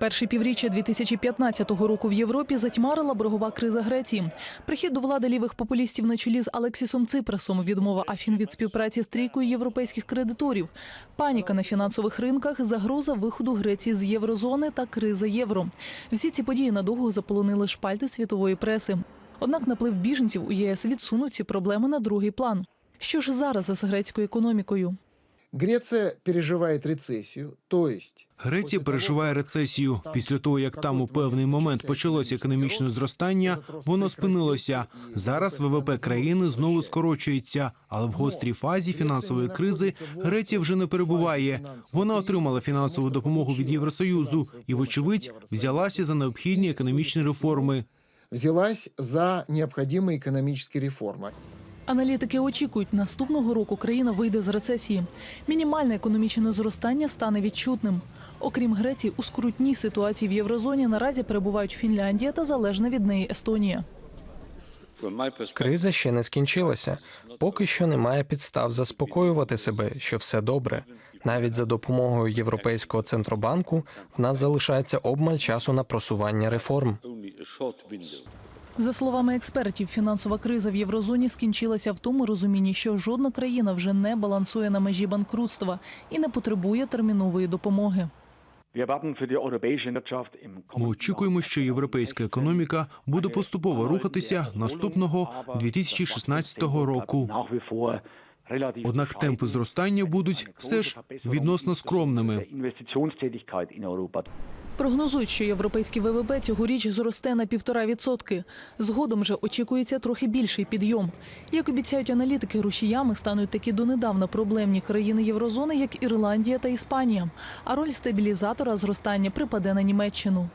Перше півріччя 2015 року в Європі затьмарила боргова криза Греції. Прихід до влади лівих популістів на чолі з Алексісом Ципрасом, відмова Афін від співпраці з трійкою європейських кредиторів, паніка на фінансових ринках, загроза виходу Греції з єврозони та криза євро. Всі ці події надовго заполонили шпальти світової преси. Однак наплив біженців у ЄС відсунув ці проблеми на другий план. Що ж зараз з грецькою економікою? Греция переживает рецессию, то есть Греція переживає рецесію. Після того, як там у певний момент почалося економічне зростання, воно спинилося. Зараз ВВП країни знову скорочується, але в гострій фазі фінансової кризи Греція вже не перебуває. Вона отримала фінансову допомогу від Євросоюзу і, вочевидь, взялася за необхідні економічні реформи. взялась за необходимые экономические реформы. Аналітики очікують, наступного року країна вийде з рецесії. Мінімальне економічне зростання стане відчутним. Окрім Греції, у скрутній ситуації в єврозоні наразі перебувають Фінляндія та залежна від неї Естонія. Криза ще не скінчилася. Поки що немає підстав заспокоювати себе, що все добре. Навіть за допомогою Європейського центробанку в нас залишається обмаль часу на просування реформ. За словами експертів, фінансова криза в єврозоні скінчилася в тому розумінні, що жодна країна вже не балансує на межі банкрутства і не потребує термінової допомоги. Ми очікуємо, що європейська економіка буде поступово рухатися наступного 2016 року. Однак темпи зростання будуть все ж відносно скромними. Прогнозують, що європейський ВВП цьогоріч зросте на півтора відсотки. Згодом же очікується трохи більший підйом. Як обіцяють аналітики, рушіями стануть такі донедавна проблемні країни єврозони, як Ірландія та Іспанія. А роль стабілізатора зростання припаде на Німеччину.